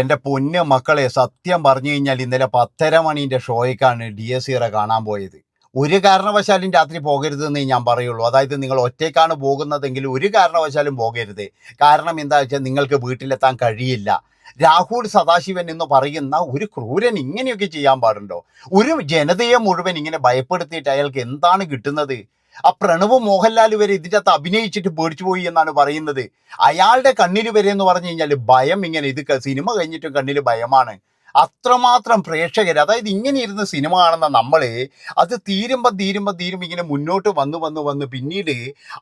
എന്റെ പൊന്ന് മക്കളെ സത്യം പറഞ്ഞു കഴിഞ്ഞാൽ ഇന്നലെ പത്തര മണീന്റെ ഷോയ്ക്കാണ് ഡി എസ് ഇറ കാണാൻ പോയത്. ഒരു കാരണവശാലും രാത്രി പോകരുതെന്നേ ഞാൻ പറയുള്ളൂ. അതായത് നിങ്ങൾ ഒറ്റയ്ക്കാണ് പോകുന്നതെങ്കിൽ ഒരു കാരണവശാലും പോകരുത്. കാരണം എന്താ വെച്ചാൽ നിങ്ങൾക്ക് വീട്ടിലെത്താൻ കഴിയില്ല. രാഹുൽ സദാശിവൻ എന്ന് പറയുന്ന ഒരു ക്രൂരൻ ഇങ്ങനെയൊക്കെ ചെയ്യാൻ പാടുണ്ടോ? ഒരു ജനതയെ മുഴുവൻ ഇങ്ങനെ ഭയപ്പെടുത്തിയിട്ട് അയാൾക്ക് എന്താണ് കിട്ടുന്നത്? ആ പ്രണവ് മോഹൻലാൽ വരെ ഇതിന്റെ അകത്ത് അഭിനയിച്ചിട്ട് പേടിച്ചു പോയി എന്നാണ് പറയുന്നത്. അയാളുടെ കണ്ണിൽ വരെ എന്ന് പറഞ്ഞു കഴിഞ്ഞാൽ ഭയം ഇങ്ങനെ. ഇത് സിനിമ കഴിഞ്ഞിട്ടും കണ്ണിൽ ഭയമാണ്. അത്രമാത്രം പ്രേക്ഷകർ അതായത് ഇങ്ങനെ ഇരുന്ന് സിനിമ കാണുന്ന നമ്മൾ അത് തീരുമ്പോൾ തീരുമ്പോൾ തീരുമ്പോൾ ഇങ്ങനെ മുന്നോട്ട് വന്ന് വന്ന് വന്ന് പിന്നീട്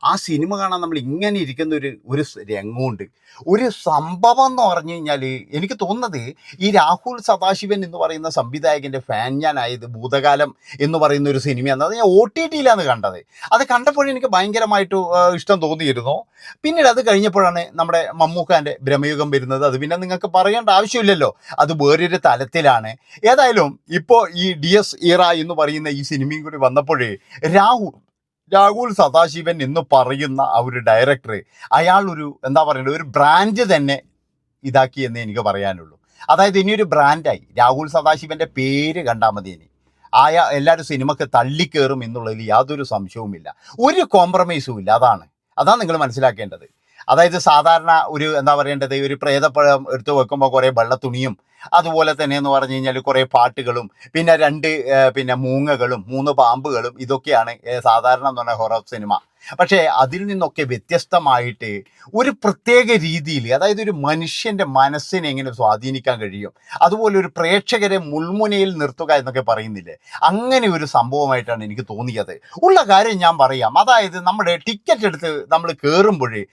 ആ സിനിമ കാണാൻ നമ്മൾ ഇങ്ങനെ ഇരിക്കുന്ന ഒരു ഒരു രംഗമുണ്ട്. ഒരു സംഭവം എന്ന് പറഞ്ഞു കഴിഞ്ഞാൽ എനിക്ക് തോന്നുന്നത് ഈ രാഹുൽ സദാശിവൻ എന്ന് പറയുന്ന സംവിധായകന്റെ ഫാൻ ഞാനായത് ഭൂതകാലം എന്ന് പറയുന്ന ഒരു സിനിമയാണ്. അത് ഞാൻ ഒ ടി ടിയിലാണ് കണ്ടത്. അത് കണ്ടപ്പോഴും എനിക്ക് ഭയങ്കരമായിട്ട് ഇഷ്ടം തോന്നിയിരുന്നു. പിന്നീട് അത് കഴിഞ്ഞപ്പോഴാണ് നമ്മുടെ മമ്മൂക്കാന്റെ ഭ്രമയുഗം വരുന്നത്. അത് പിന്നെ നിങ്ങൾക്ക് പറയേണ്ട ആവശ്യമില്ലല്ലോ. അത് വേറൊരു തലത്തിലാണ്. ഏതായാലും ഇപ്പോൾ ഈ ഡി എസ് ഇറ എന്ന് പറയുന്ന ഈ സിനിമയും കൂടി വന്നപ്പോഴേ രാഹുൽ രാഹുൽ സദാശിവൻ എന്ന് പറയുന്ന ആ ഒരു ഡയറക്ടർ അയാൾ ഒരു എന്താ പറയുക ഒരു ബ്രാൻഡ് തന്നെ ഇതാക്കി എന്നേ എനിക്ക് പറയാനുള്ളൂ. അതായത് ഇനിയൊരു ബ്രാൻഡായി രാഹുൽ സദാശിവന്റെ പേര് കണ്ടാൽ മതി ഇനി. ആയ എല്ലാവരും സിനിമക്ക് തള്ളിക്കേറും എന്നുള്ളതിൽ യാതൊരു സംശയവുമില്ല. ഒരു കോംപ്രമൈസും ഇല്ല. അതാണ്. അതാണ് നിങ്ങൾ മനസ്സിലാക്കേണ്ടത്. അതായത് സാധാരണ ഒരു എന്താ പറയേണ്ടത് ഒരു പ്രേതപ്പഴം എടുത്തു വെക്കുമ്പോൾ കുറേ വെള്ളത്തുണിയും അതുപോലെ തന്നെ എന്ന് പറഞ്ഞു കഴിഞ്ഞാൽ കുറേ പാട്ടുകളും പിന്നെ രണ്ട് പിന്നെ മൂങ്ങകളും മൂന്ന് പാമ്പുകളും ഇതൊക്കെയാണ് സാധാരണ എന്ന് പറഞ്ഞ ഹൊറർ സിനിമ പക്ഷേ അതിൽ നിന്നൊക്കെ വ്യത്യസ്തമായിട്ട് ഒരു പ്രത്യേക രീതിയിൽ അതായത് ഒരു മനുഷ്യന്റെ മനസ്സിനെ എങ്ങനെ സ്വാധീനിക്കാൻ കഴിയും അതുപോലെ ഒരു പ്രേക്ഷകരെ മുൾമുനയിൽ നിർത്തുക എന്നൊക്കെ പറയുന്നില്ലേ? അങ്ങനെ ഒരു സംഭവമായിട്ടാണ് എനിക്ക് തോന്നിയത്. ഉള്ള കാര്യം ഞാൻ പറയാം. അതായത് നമ്മുടെ ടിക്കറ്റ് എടുത്ത് നമ്മൾ കയറുമ്പോഴേ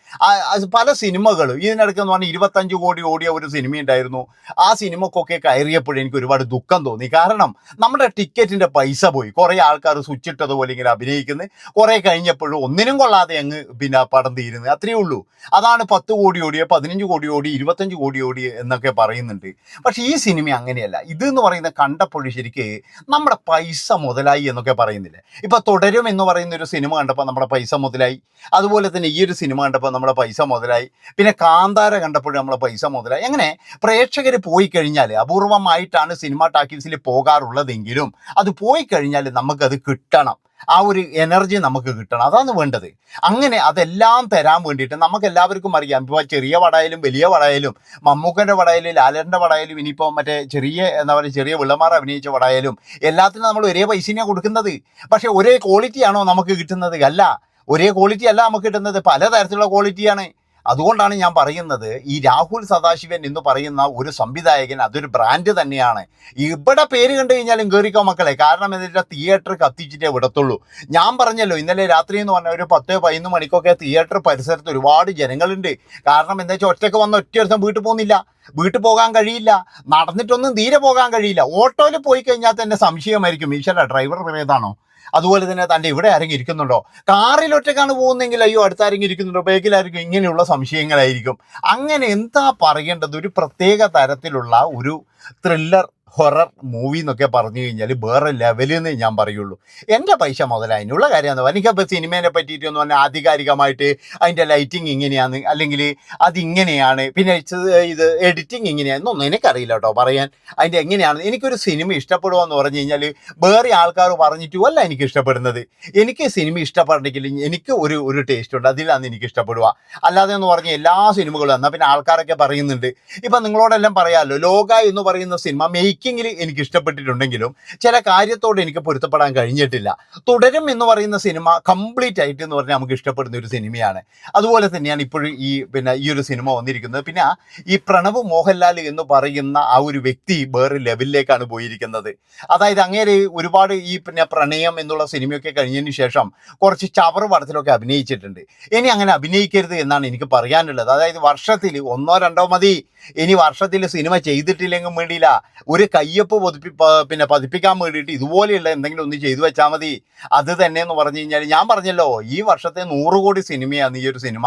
പല സിനിമകളും ഇതിനിടയ്ക്ക് എന്ന് പറഞ്ഞാൽ ഇരുപത്തഞ്ച് കോടി ഓടിയ ഒരു സിനിമ ഉണ്ടായിരുന്നു. ആ സിനിമക്കൊക്കെ കയറിയപ്പോഴേ എനിക്ക് ഒരുപാട് ദുഃഖം തോന്നി. കാരണം നമ്മുടെ ടിക്കറ്റിന്റെ പൈസ പോയി. കുറേ ആൾക്കാർ സ്വിച്ചിട്ടതുപോലെ ഇങ്ങനെ അഭിനയിക്കുന്നത് കുറേ കഴിഞ്ഞപ്പോഴും ഒന്നിനും കൊള്ളാതെ അങ്ങ് പിന്നെ പടം തീരുന്നത്. അത്രയേ ഉള്ളൂ. അതാണ് പത്ത് കോടി ഓടിയോ പതിനഞ്ച് കോടി ഓടി ഇരുപത്തഞ്ച് കോടി ഓടി എന്നൊക്കെ പറയുന്നുണ്ട്. പക്ഷേ ഈ സിനിമ അങ്ങനെയല്ല. ഇത് എന്ന് പറയുന്ന കണ്ടപ്പോൾ ശരിക്ക് നമ്മുടെ പൈസ മുതലായി എന്നൊക്കെ പറയുന്നില്ലേ. ഇപ്പൊ തുടരും എന്ന് പറയുന്ന ഒരു സിനിമ കണ്ടപ്പോൾ നമ്മുടെ പൈസ മുതലായി. അതുപോലെ തന്നെ ഈ ഒരു സിനിമ കണ്ടപ്പോൾ നമ്മുടെ പൈസ മുതലായി. പിന്നെ കാന്താര കണ്ടപ്പോഴും നമ്മളെ പൈസ മുതലായി. അങ്ങനെ പ്രേക്ഷകർ പോയി കഴിഞ്ഞാൽ അപൂർവമായിട്ടാണ് സിനിമ ടാക്കീസിൽ പോകാറുള്ളതെങ്കിലും അത് പോയി കഴിഞ്ഞാൽ നമുക്കത് കിട്ടണം. ആ ഒരു എനർജി നമുക്ക് കിട്ടണം. അതാണ് വേണ്ടത്. അങ്ങനെ അതെല്ലാം തരാൻ വേണ്ടിയിട്ട് നമുക്ക് എല്ലാവർക്കും അറിയാം. ഇപ്പോൾ ചെറിയ പടായാലും വലിയ പടായാലും മമ്മൂക്കന്റെ പടായാലും ലാലന്റെ പടായാലും ഇനിയിപ്പോൾ മറ്റേ ചെറിയ എന്താ പറയുക ചെറിയ വിളമാർ അഭിനയിച്ച പടായാലും എല്ലാത്തിനും നമ്മൾ ഒരേ പൈസയാണ് കൊടുക്കുന്നത്. പക്ഷേ ഒരേ ക്വാളിറ്റിയാണോ നമുക്ക് കിട്ടുന്നത്? അല്ല. ഒരേ ക്വാളിറ്റി അല്ല നമുക്ക് കിട്ടുന്നത്. പലതരത്തിലുള്ള ക്വാളിറ്റിയാണ് അതുകൊണ്ടാണ് ഞാൻ പറയുന്നത് ഈ രാഹുൽ സദാശിവൻ എന്ന് പറയുന്ന ഒരു സംവിധായകൻ അതൊരു ബ്രാൻഡ് തന്നെയാണ്. ഇവിടെ പേര് കണ്ടു കഴിഞ്ഞാലും കയറിക്കോ മക്കളെ. കാരണം എന്താ തിയേറ്റർ കത്തിച്ചിട്ടേ വിടത്തുള്ളൂ. ഞാൻ പറഞ്ഞല്ലോ ഇന്നലെ രാത്രി എന്ന് പറഞ്ഞാൽ ഒരു പത്ത് പതിനൊന്ന് മണിക്കൊക്കെ തിയേറ്റർ പരിസരത്ത് ഒരുപാട് ജനങ്ങളുണ്ട്. കാരണം എന്താ വെച്ചാൽ ഒറ്റയ്ക്ക് വന്ന ഒറ്റ ദിവസം വീട്ടിൽ പോകുന്നില്ല. വീട്ടിൽ പോകാൻ കഴിയില്ല. നടന്നിട്ടൊന്നും തീരെ പോകാൻ കഴിയില്ല. ഓട്ടോയിൽ പോയി കഴിഞ്ഞാൽ തന്നെ സംശയമായിരിക്കും. ഈശ്വര ഡ്രൈവർ ഏതാണോ അതുപോലെ തന്നെ തന്റെ ഇവിടെ ആരെങ്കിലും ഇരിക്കുന്നുണ്ടോ? കാറിൽ ഒറ്റക്കാണ് അയ്യോ അടുത്ത ആരെങ്കിലും ഇരിക്കുന്നുണ്ടോ? ബാക്കിലായിരിക്കും. ഇങ്ങനെയുള്ള സംശയങ്ങളായിരിക്കും. അങ്ങനെ എന്താ പറയേണ്ടത്? ഒരു പ്രത്യേക തരത്തിലുള്ള ഒരു ത്രില്ലർ ഹൊറർ മൂവി എന്നൊക്കെ പറഞ്ഞു കഴിഞ്ഞാൽ വേറെ ലെവലിൽ നിന്ന് ഞാൻ പറയുള്ളൂ. എന്റെ പൈസ മുതൽ അതിനുള്ള എന്താ? എനിക്കപ്പോൾ സിനിമേനെ പറ്റിയിട്ടൊന്നും പറഞ്ഞാൽ ആധികാരികമായിട്ട് അതിന്റെ ലൈറ്റിംഗ് ഇങ്ങനെയാണ്. അല്ലെങ്കിൽ അതിങ്ങനെയാണ് പിന്നെ ഇത് എഡിറ്റിംഗ് ഇങ്ങനെയാണ് എന്നൊന്നും എനിക്കറിയില്ല കേട്ടോ പറയാൻ. അതിന്റെ എങ്ങനെയാണ്? എനിക്കൊരു സിനിമ ഇഷ്ടപ്പെടുക എന്ന് പറഞ്ഞു കഴിഞ്ഞാൽ വേറെ ആൾക്കാർ പറഞ്ഞിട്ടും അല്ല എനിക്ക് ഇഷ്ടപ്പെടുന്നത്. എനിക്ക് സിനിമ ഇഷ്ടപ്പെടണമെങ്കിൽ എനിക്ക് ഒരു ഒരു ടേസ്റ്റ് ഉണ്ട്. അതിലാണ് എനിക്ക് ഇഷ്ടപ്പെടുക. അല്ലാതെ എന്ന് പറഞ്ഞാൽ എല്ലാ സിനിമകളും എന്നാൽ പിന്നെ ആൾക്കാരൊക്കെ പറയുന്നുണ്ട്. ഇപ്പം നിങ്ങളോടെല്ലാം പറയാമല്ലോ ലോക എന്ന് പറയുന്ന സിനിമ മേക്കിങ്ങിൽ എനിക്ക് ഇഷ്ടപ്പെട്ടിട്ടുണ്ടെങ്കിലും ചില കാര്യത്തോട് എനിക്ക് പൊരുത്തപ്പെടാൻ കഴിഞ്ഞിട്ടില്ല. തുടരും എന്ന് പറയുന്ന സിനിമ കംപ്ലീറ്റ് ആയിട്ട് എന്ന് പറഞ്ഞാൽ നമുക്ക് ഇഷ്ടപ്പെടുന്ന ഒരു സിനിമയാണ്. അതുപോലെ തന്നെയാണ് ഇപ്പോഴും ഈ പിന്നെ ഈ ഒരു സിനിമ വന്നിരിക്കുന്നത്. പിന്നെ ഈ പ്രണവ് മോഹൻലാൽ എന്ന് പറയുന്ന ആ ഒരു വ്യക്തി വേറെ ലെവലിലേക്കാണ് പോയിരിക്കുന്നത്. അതായത് അങ്ങേരെ ഒരുപാട് ഈ പിന്നെ പ്രണയം എന്നുള്ള സിനിമയൊക്കെ കഴിഞ്ഞതിന് ശേഷം കുറച്ച് ചവർ പടത്തിലൊക്കെ അഭിനയിച്ചിട്ടുണ്ട്. ഇനി അങ്ങനെ അഭിനയിക്കരുത് എന്നാണ് എനിക്ക് പറയാനുള്ളത്. അതായത് വർഷത്തിൽ ഒന്നോ രണ്ടോ മതി. ഇനി വർഷത്തിൽ സിനിമ ചെയ്തിട്ടില്ലെങ്കിൽ വേണ്ടിയില്ല. ഒരു കയ്യൊപ്പ് പതിപ്പി പിന്നെ പതിപ്പിക്കാൻ വേണ്ടിയിട്ട് ഇതുപോലെയുള്ള എന്തെങ്കിലും ഒന്ന് ചെയ്തു വെച്ചാൽ മതി. അത് തന്നെ എന്ന് പറഞ്ഞു കഴിഞ്ഞാൽ ഞാൻ പറഞ്ഞല്ലോ ഈ വർഷത്തെ നൂറ് കോടി സിനിമയാണ് ഈ ഒരു സിനിമ.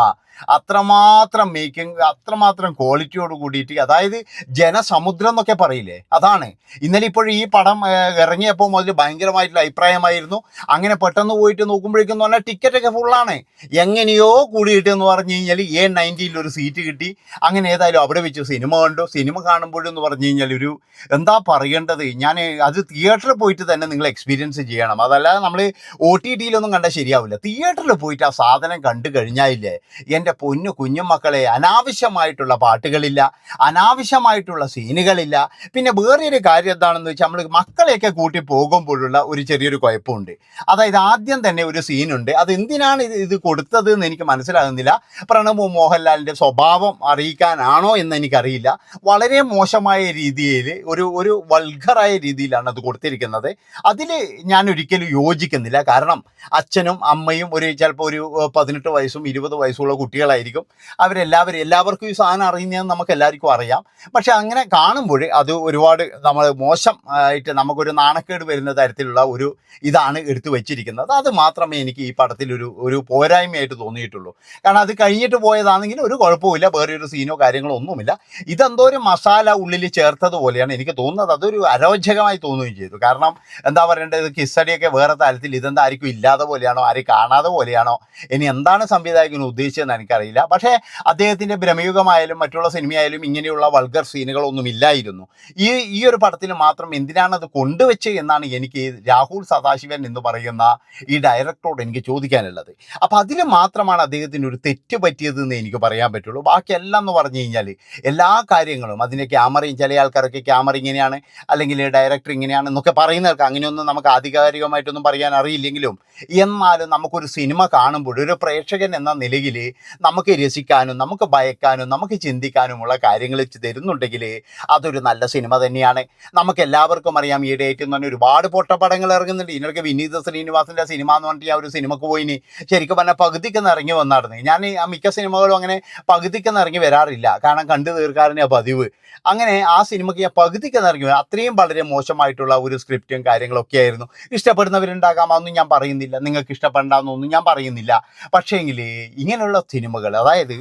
അത്രമാത്രം മേക്കിംഗ് അത്രമാത്രം ക്വാളിറ്റിയോട് കൂടിയിട്ട് അതായത് ജനസമുദ്രം എന്നൊക്കെ പറയില്ലേ? അതാണ്. ഇന്നലെ ഇപ്പോഴും ഈ പടം ഇറങ്ങിയപ്പോൾ മുതൽ ഭയങ്കരമായിട്ടുള്ള അഭിപ്രായമായിരുന്നു. അങ്ങനെ പെട്ടെന്ന് പോയിട്ട് നോക്കുമ്പോഴേക്കും എന്ന് പറഞ്ഞാൽ ടിക്കറ്റൊക്കെ ഫുള്ളാണ് എങ്ങനെയോ കൂടിയിട്ട് എന്ന് പറഞ്ഞു കഴിഞ്ഞാൽ എ നയന്റിയിൽ ഒരു സീറ്റ് കിട്ടി. അങ്ങനെ ഏതായാലും അവിടെ വെച്ച് സിനിമ കണ്ടു. സിനിമ കാണുമ്പോഴെന്ന് പറഞ്ഞു കഴിഞ്ഞാൽ ഒരു എന്താ പറയേണ്ടത്? ഞാൻ അത് തിയേറ്ററിൽ പോയിട്ട് തന്നെ നിങ്ങൾ എക്സ്പീരിയൻസ് ചെയ്യണം. അതല്ലാതെ നമ്മൾ ഒ ടി ടിയിലൊന്നും കണ്ടാൽ ശരിയാവില്ല. തിയേറ്ററിൽ പോയിട്ട് ആ സാധനം കണ്ടു കഴിഞ്ഞാലില്ലേ എന്റെ പൊന്നു കുഞ്ഞുമക്കളെ അനാവശ്യമായിട്ടുള്ള പാട്ടുകളില്ല അനാവശ്യമായിട്ടുള്ള സീനുകളില്ല. പിന്നെ വേറൊരു കാര്യം എന്താണെന്ന് വെച്ചാൽ നമ്മൾ മക്കളെയൊക്കെ കൂട്ടി പോകുമ്പോഴുള്ള ഒരു ചെറിയൊരു കുഴപ്പമുണ്ട്. അതായത് ആദ്യം തന്നെ ഒരു സീനുണ്ട്. അത് എന്തിനാണ് ഇത് ഇത് കൊടുത്തത് എന്ന് എനിക്ക് മനസ്സിലാകുന്നില്ല. പ്രണവ് മോഹൻലാലിന്റെ സ്വഭാവം അറിയിക്കാനാണോ എന്ന് എനിക്കറിയില്ല. വളരെ മോശമായ രീതിയിൽ ഒരു ഒരു വൾഗറായ രീതിയിലാണ് അത് കൊടുത്തിരിക്കുന്നത്. അതിൽ ഞാൻ ഒരിക്കലും യോജിക്കുന്നില്ല. കാരണം അച്ഛനും അമ്മയും ഒരു ചിലപ്പോൾ ഒരു പതിനെട്ട് വയസ്സും ഇരുപത് വയസ്സുള്ള കുട്ടികളായിരിക്കും. അവരെല്ലാവരും എല്ലാവർക്കും ഈ സാധനം അറിയുന്നതെന്ന് നമുക്ക് എല്ലാവർക്കും അറിയാം. പക്ഷേ അങ്ങനെ കാണുമ്പോൾ അത് ഒരുപാട് നമ്മൾ മോശം ആയിട്ട് നമുക്കൊരു നാണക്കേട് വരുന്ന തരത്തിലുള്ള ഒരു ഇതാണ് എടുത്തു വെച്ചിരിക്കുന്നത്. അത് മാത്രമേ എനിക്ക് ഈ പടത്തിൽ ഒരു ഒരു പോരായ്മയായിട്ട് തോന്നിയിട്ടുള്ളൂ. കാരണം അത് കഴിഞ്ഞിട്ട് പോയതാണെങ്കിൽ ഒരു കുഴപ്പമില്ല വേറെ ഒരു സീനോ കാര്യങ്ങളോ ഒന്നുമില്ല. ഇതെന്തോ ഒരു മസാല ഉള്ളിൽ ചേർത്തതുപോലെയാണ് എനിക്ക് തോന്നുന്നത്. അതൊരു അരോചകമായി തോന്നുകയും ചെയ്തു. കാരണം എന്താ പറയേണ്ടത്? കിസ്സടിയൊക്കെ വേറെ തരത്തിൽ ഇതെന്താ ആർക്കും ഇല്ലാതെ പോലെയാണോ? ആരും കാണാതെ പോലെയാണോ? ഇനി എന്താണ് സംവിധായകൻ ഉദ്ദേശിച്ചതെന്ന് എനിക്കറിയില്ല. പക്ഷേ അദ്ദേഹത്തിന്റെ ഭ്രമയുഗമായാലും മറ്റുള്ള സിനിമയായാലും ഇങ്ങനെയുള്ള വൾഗർ സീനുകളൊന്നും ഇല്ലായിരുന്നു. ഈ ഈ ഒരു പടത്തിൽ മാത്രം എന്തിനാണ് അത് കൊണ്ടുവച്ച് എന്നാണ് എനിക്ക് രാഹുൽ സദാശിവൻ എന്ന് പറയുന്ന ഈ ഡയറക്ടറോട് എനിക്ക് ചോദിക്കാനുള്ളത്. അപ്പം അതിൽ മാത്രമാണ് അദ്ദേഹത്തിന് ഒരു തെറ്റ് പറ്റിയതെന്ന് എനിക്ക് പറയാൻ പറ്റുള്ളൂ. ബാക്കിയെല്ലാം എന്ന് പറഞ്ഞു കഴിഞ്ഞാൽ എല്ലാ കാര്യങ്ങളും അതിന്റെ ക്യാമറയും ചില ആൾക്കാരൊക്കെ ക്യാമറ ഇങ്ങനെയാണ് അല്ലെങ്കിൽ ഡയറക്ടർ ഇങ്ങനെയാണ് എന്നൊക്കെ പറയുന്നവർക്ക് അങ്ങനെയൊന്നും നമുക്ക് ആധികാരികമായിട്ടൊന്നും പറയാൻ അറിയില്ലെങ്കിലും എന്നാലും നമുക്കൊരു സിനിമ കാണുമ്പോൾ ഒരു പ്രേക്ഷകൻ എന്ന നിലയിൽ നമുക്ക് രസിക്കാനും നമുക്ക് ഭയക്കാനും നമുക്ക് ചിന്തിക്കാനുമുള്ള കാര്യങ്ങൾ തരുന്നുണ്ടെങ്കിൽ അതൊരു നല്ല സിനിമ തന്നെയാണ്. നമുക്ക് എല്ലാവർക്കും അറിയാം ഈ ഡേറ്റ് എന്ന് പറഞ്ഞാൽ ഒരുപാട് പൊട്ടപ്പടങ്ങൾ ഇറങ്ങുന്നുണ്ട്. ഇതിനൊക്കെ വിനീത ശ്രീനിവാസിന്റെ സിനിമ എന്ന് പറഞ്ഞിട്ട് ആ ഒരു സിനിമക്ക് പോയിനി ശരിക്കും പറഞ്ഞാൽ പകുതിക്കെന്ന് ഇറങ്ങി വന്നായിരുന്നു. ഞാൻ ആ മിക്ക സിനിമകളും അങ്ങനെ പകുതിക്കെന്ന് ഇറങ്ങി വരാറില്ല. കാരണം കണ്ടു തീർക്കാറിനെ പതിവ്. അങ്ങനെ ആ സിനിമയ്ക്ക് ഞാൻ പകുതിക്കെന്ന് ഇറങ്ങി അത്രയും വളരെ മോശമായിട്ടുള്ള ഒരു സ്ക്രിപ്റ്റും കാര്യങ്ങളൊക്കെ ആയിരുന്നു. ഇഷ്ടപ്പെടുന്നവരുണ്ടാകാമെന്നും ഞാൻ പറയുന്നില്ല. നിങ്ങൾക്ക് ഇഷ്ടപ്പെടാമെന്നൊന്നും ഞാൻ പറയുന്നില്ല. പക്ഷേങ്കിൽ ഇങ്ങനെയുള്ള സിനിമകൾ അതായത്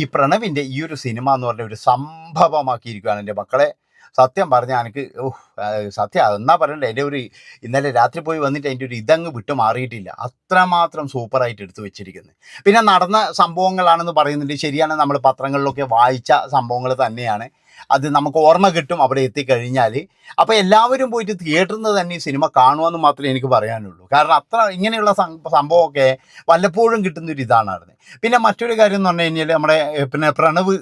ഈ പ്രണവിന്റെ ഈ ഒരു സിനിമ എന്ന് പറഞ്ഞ ഒരു സംഭവമാക്കിയിരിക്കുകയാണ് എന്റെ മക്കളെ. സത്യം പറഞ്ഞാൽ എനിക്ക് സത്യം എന്നാ പറയണ്ടേ? എന്റെ ഒരു ഇന്നലെ രാത്രി പോയി വന്നിട്ട് എന്റെ ഒരു ഇതങ്ങ് വിട്ടു മാറിയിട്ടില്ല. അത്രമാത്രം സൂപ്പറായിട്ട് എടുത്തു വെച്ചിരിക്കുന്നത് പിന്നെ നടന്ന സംഭവങ്ങളാണെന്ന് പറയുന്നുണ്ട്. ശരിയാണ് നമ്മൾ പത്രങ്ങളിലൊക്കെ വായിച്ച സംഭവങ്ങൾ തന്നെയാണ്. അത് നമുക്ക് ഓർമ്മ കിട്ടും അവിടെ എത്തിക്കഴിഞ്ഞാൽ അപ്പോൾ എല്ലാവരും പോയിട്ട് തിയേറ്ററിൽ നിന്ന് തന്നെ ഈ സിനിമ കാണുമെന്ന് മാത്രമേ എനിക്ക് പറയാനുള്ളൂ. കാരണം അത്ര ഇങ്ങനെയുള്ള സംഭവമൊക്കെ വല്ലപ്പോഴും കിട്ടുന്ന ഒരു ഇതാണ് പിന്നെ മറ്റൊരു കാര്യം എന്ന് പറഞ്ഞു കഴിഞ്ഞാൽ നമ്മുടെ പിന്നെ പ്രണവ്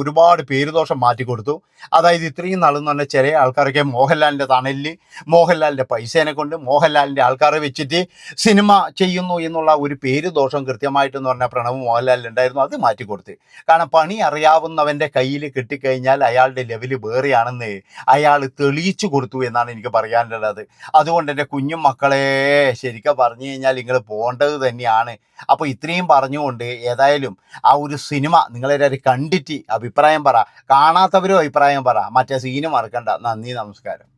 ഒരുപാട് പേരുദോഷം മാറ്റിക്കൊടുത്തു അതായത് ഇത്രയും നാളെന്ന് പറഞ്ഞാൽ ചെറിയ ആൾക്കാരൊക്കെ മോഹൻലാലിന്റെ തണലിൽ മോഹൻലാലിന്റെ പൈസേനെ കൊണ്ട് മോഹൻലാലിന്റെ ആൾക്കാരെ വെച്ചിട്ട് സിനിമ ചെയ്യുന്നു എന്നുള്ള ഒരു പേരുദോഷം കൃത്യമായിട്ടെന്ന് പറഞ്ഞാൽ പ്രണവ് മോഹൻലാലിൽ ഉണ്ടായിരുന്നു. അത് മാറ്റിക്കൊടുത്ത് കാരണം പണി അറിയാവുന്നവന്റെ കയ്യിൽ കിട്ടിക്കഴിഞ്ഞാൽ അയാളുടെ ലെവൽ വേറെയാണെന്ന് അയാൾ തെളിയിച്ചു കൊടുത്തു എന്നാണ് എനിക്ക് പറയാനുള്ളത്. അതുകൊണ്ട് എന്റെ കുഞ്ഞും മക്കളെ ശരിക്കും പറഞ്ഞു കഴിഞ്ഞാൽ നിങ്ങൾ പോകേണ്ടത് തന്നെയാണ്. അപ്പോൾ ഇത്രയും പറഞ്ഞുകൊണ്ട് ഏതായാലും ആ ഒരു സിനിമ നിങ്ങളെല്ലാവരും കണ്ടിട്ട് അഭിപ്രായം പറ. കാണാത്തവരും അഭിപ്രായം പറ. മറ്റേ സീന് മറക്കണ്ട. നന്ദി നമസ്കാരം.